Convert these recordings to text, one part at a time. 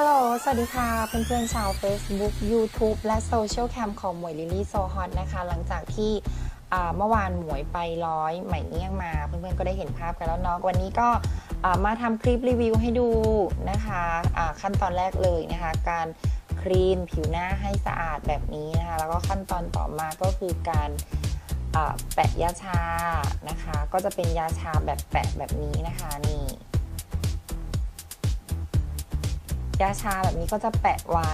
ฮัลโหล สวัสดีค่ะ เพื่อนๆชาว Facebook YouTube และโซเชียลแคมของหมวยลิลลี่โซฮอตนะคะ หลังจากที่เมื่อวานหมวยไปร้อยใหม่เงี้ยงมา เพื่อนๆก็ได้เห็นภาพกันแล้วเนาะ วันนี้ก็มาทำคลิปรีวิวให้ดูนะคะอ่าขั้นตอนแรกเลยนะคะ การคลีนผิวหน้าให้สะอาดแบบนี้นะคะ แล้วก็ขั้นตอนต่อมาก็คือการแปะยาชานะคะ ก็จะเป็นยาชาแบบแปะแบบนี้นะคะนี่ ยาชาแบบนี้ก็จะแปะไว้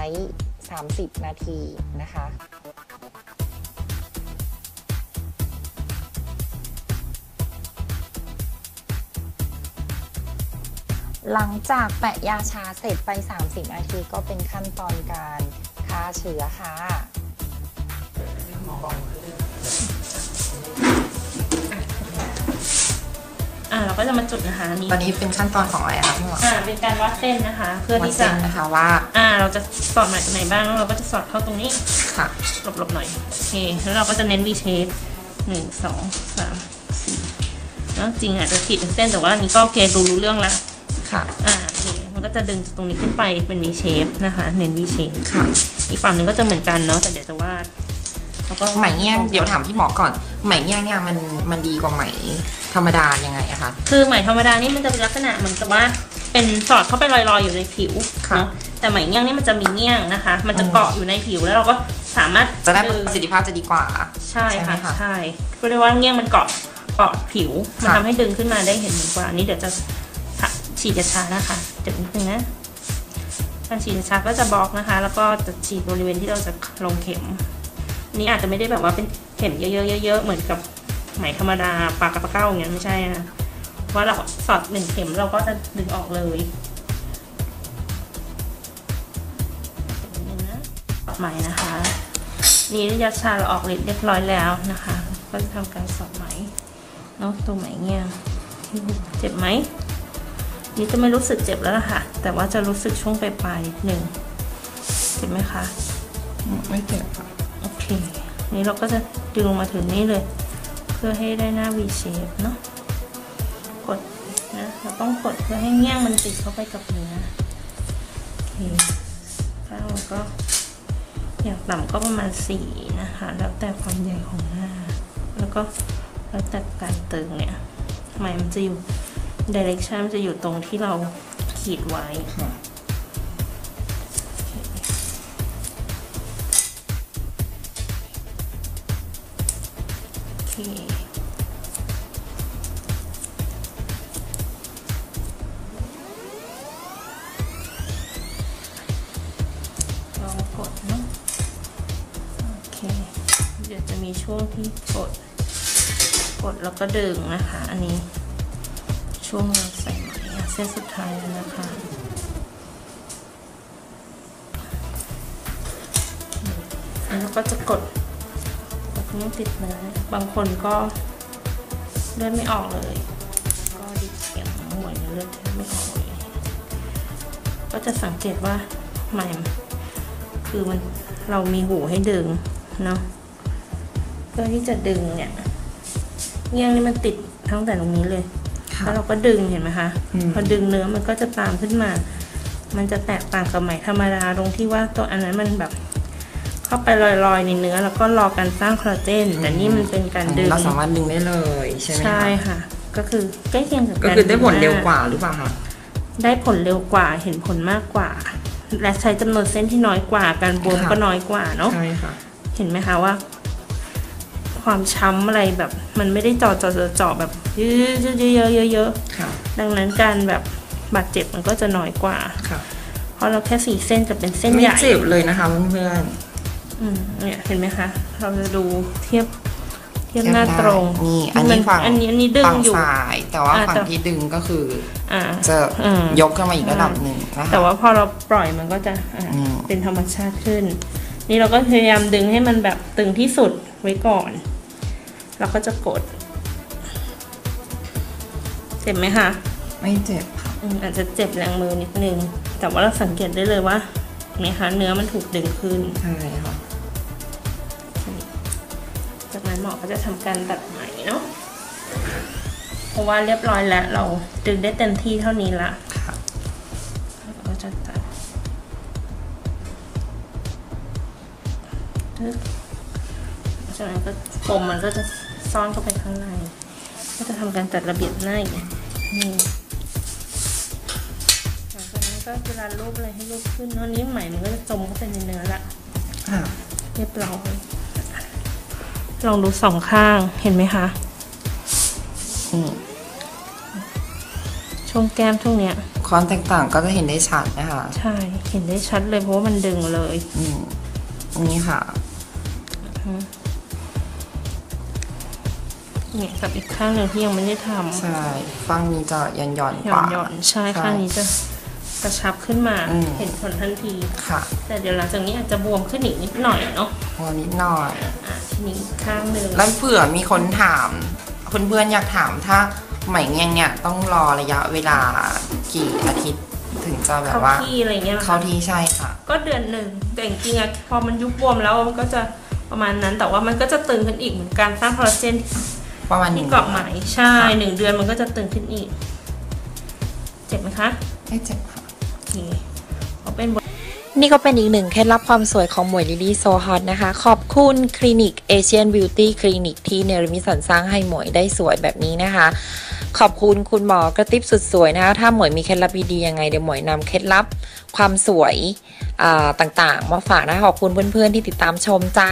30 นาทีนะคะ หลังจากแปะยาชาเสร็จไป 30 นาทีก็เป็นขั้นตอนการฆ่าเชื้อค่ะ อ่าเราก็จะมาจุดนะคะอันนี้ตอนนี้เป็นขั้นตอนของอะไรคะพี่หมออ่าเป็นการวัดเส้นนะคะ เพื่อวัดที่เส้จะนนะคะว่าอ่าเราจะสอดมาจากไหนบ้างแล้วเราก็จะสอดเข้าตรงนี้ ค่ะหลบๆหน่อยโอเคแล้วเราก็จะเน้น V shape หนึ่งสองสามสี่แล้วจริงอาจจะขีดเป็นเส้นแต่ว่าอันนี้ก็โอเคดูรู้เรื่องละค่ะอ่านี่มันก็จะดึงตรงนี้ขึ้นไปเป็น V shape นะคะ เน้น V shape ค่ะอีกฝั่งหนึ่งก็จะเหมือนกันเนาะแต่เดี๋ยวจะวาด แล้วก็ไหมเงี้ยงเดี๋ยวถามพี่หมอก่อน ไหมเงี้ยงเนี่ยมันมันดีกว่าไหมธรรมดายังไงอะคะ คือไหมธรรมดานี่มันจะเป็นลักษณะเหมือนกับว่าเป็นสอดเข้าไปลอยๆอยู่ในผิวค่ะ เนาะแต่ไหมเงี้ยงนี่มันจะมีเงี้ยงนะคะ มันจะเกาะอยู่ในผิวแล้วเราก็สามารถจะได้ดึงประสิทธิภาพจะดีกว่า ใช่ใช่ไหมค่ะคะใช่ก็เรียกว่าเงี้ยงมันเกาะเกาะผิวมันค่ะ ทำให้ดึงขึ้นมาได้เห็นเหมือนกว่าอันนี้เดี๋ยวจะฉีดยาชานะคะเดี๋ยวนิดนึงนะการฉีดยาชาก็จะบล็อกนะคะ แล้วก็จะฉีดบริเวณที่เราจะลงเข็มอั นี้อาจจะไม่ได้แบบว่าเป็นเข็มเยอะๆเยอะๆเหมือนกับไหมธรรมดาปากกระปะเก้าอย่างเงี้ยไม่ใช่นะว่าเราสอดหนึ่งเข็มเราก็จะดึงออกเลยนิดนึงนะต่อไหมนะคะ นี่ยาชาเราออกฤทธิ์เรียบร้อยแล้วนะคะ ก็จะทำการสอดไหมเนาะตรงไหมเงี้ยเจ็บไหมนี่จะไม่รู้สึกเจ็บแล้วล่ะค่ะแต่ว่าจะรู้สึกช่วงปลายๆนิดหนึ่งเจ็บไหมคะไม่เจ็บค่ะ คนี่เราก็จะดึงลงมาถึงนี่เลย เพื่อให้ได้หน้า V shape เนาะกดนะเราต้องกดเพื่อให้เงี้ยงมันติดเข้าไปกับเนื้อโอเคถ้าเราก็อย่างต่ำก็ประมาณสี่นะคะ แล้วแต่ความใหญ่ของหน้า แล้วก็แล้วแต่การเติมเนี่ยไหมมันจะอยู่ direction มันจะอยู่ตรงที่เราขีดไว้ ดี๋ยวจะมีช่วงที่กด กดแล้วก็ดึงนะคะ อันนี้ช่วงเราใส่ไหมเส้นสุดท้ายแล้วนะคะแล้วก็จะกดกดไม่ติดเนื้อบางคนก็เลือดไม่ออกเลย ก็ดิเสียงหวยเลือดไม่ออกเลยก็จะสังเกตว่าไหม่คือมันเรามีหูให้ดึงเนาะ เพื่อที่จะดึงเนี่ยเงี้ยงนี่มันติดทั้งแต่ตรงนี้เลยค่ะแล้วเราก็ดึงเห็นไหมคะอืมพอดึงเนื้อมันก็จะตามขึ้นมา มันจะแตกต่างกับไหมธรรมดาตรงที่ว่าตัวอันนั้นมันแบบ เข้าไปลอยๆในเนื้อ แล้วก็รอการสร้างคอลลาเจนแต่นี่มันเป็นการดึงเราสามารถดึงได้เลยใช่ไหมคะใช่ค่ะ ก็คือใกล้เคียงกับก็การคือได้ผลดึงหน้เร็วกว่าหรือเปล่าคะได้ผลเร็วกว่าเห็นผลมากกว่า และใช้จำนวนเส้นที่น้อยกว่าการบวมก็น้อยกว่าเนาะใช่ค่ะเห็นไหมคะว่า ความช้ำอะไรแบบ มันไม่ได้เจาะเจาะเจาะเจาะแบบเยอะๆเยอะๆเยอะค่ะๆดังนั้นการแบบบาดเจ็บมันก็จะน้อยกว่าค่ะเพราะเราแค่สี่เส้นจะเป็นเส้นไม่ใหญ่เจ็บเลยนะคะเพื่อนอืมเนี่ยเห็นไหมคะ เราจะดูเทียบเทียบๆหน้าตรง นี่อันนี้ฝั่งอันนี้อันนี้ดึงฝั่งอยู่ซ้าย แต่ว่าอ่าฝั่งแต่ที่ดึงก็คืออ่าจะอืมยกขึ้นมาอีกระดับหนึ่งนะคะแต่ว่าพอเราปล่อยมันก็จะอ่าอืมเป็นธรรมชาติขึ้น นี่เราก็พยายามดึงให้มันแบบตึงที่สุดไว้ก่อน เราก็จะกด เจ็บไหมคะไม่เจ็บอาจจะเจ็บแรงมือนิดนึง แต่ว่าเราสังเกตได้เลยว่าเนี่ยคะเนื้อมันถูกดึงขึ้นใช่ค่ะจากนั้นหมอก็จะทำการตัดไหมเนาะเพราะว่าเรียบร้อยแล้วเราดึงได้เต็มที่เท่านี้ละก็จะตัดจากนั้นก็ปมมันก็จะ ซ่อนเข้าไปข้างใน ก็จะทำการจัดระเบียบหน้าอีกนี่หลังจากนั้นก็เวลารูปอะไรให้รูปขึ้นเนาะนิ้วไหมมันก็จะจมเข้าไปในเนื้อละค่ะเรียบร้อยลองดูสองข้างเห็นไหมคะอืมช่วงแก้มช่วงเนี้ยความแตกต่างก็จะเห็นได้ชัดนะคะใช่ เห็นได้ชัดเลยเพราะว่ามันดึงเลย อืมนี่ค่ะ เนี่ยกับอีกข้างหนึ่งที่ยังไม่ได้ทำใช่ฟังนี้จะหย่อนหย่อนหกว่าย่อนๆใช่ข้างนี้จะกระชับขึ้นมาอืม เห็นผลทันที ค่ะแต่เดี๋ยวหลังจากนี้อาจจะบวมขึ้นอีกนิดหน่อยเนาะพอนิดหน่อย อะทีนี้อีกข้างหนึ่งแล้วเผื่อมีคนถามเพื่อนๆอยากถามถ้าไหมเงี้ยงเนี่ยต้องรอระยะเวลากี่อาทิตย์ ถึงจะแบบเข้าว่าที่อะไรเงี้ยเหรอเข้าคะที่ใช่ค่ะ ก็เดือนหนึ่งแต่จริงๆอะพอมันยุบบวมแล้วมันก็จะประมาณนั้นแต่ว่ามันก็จะตึงขึ้นอีกเหมือนการสร้างคอลลาเจน ประมาณหที่นึ่งเกาะไหมใช่หนึ่งเดือนมันก็จะตึงขึ้นอีก เจ็บไหมคะไม่เจ็บค่ะ โอเคเอาเป็นบทนี่ก็เป็นอีกหนึ่งเคล็ดลับความสวยของหมวยลิลี่โซฮอตนะคะ ขอบคุณคลินิกเอเชียนบิวตี้คลินิกที่เนรมิตสรรสร้างให้หมวยได้สวยแบบนี้นะคะ ขอบคุณคุณหมอกระติบสุดสวยนะคะ ถ้าหมวยมีเคล็ดลับดีๆยังไงเดี๋ยวหมวยนำเคล็ดลับความสวยอ่าต่างๆ มาฝากนะคะขอบคุณเพื่อนๆที่ติดตามชมจ้า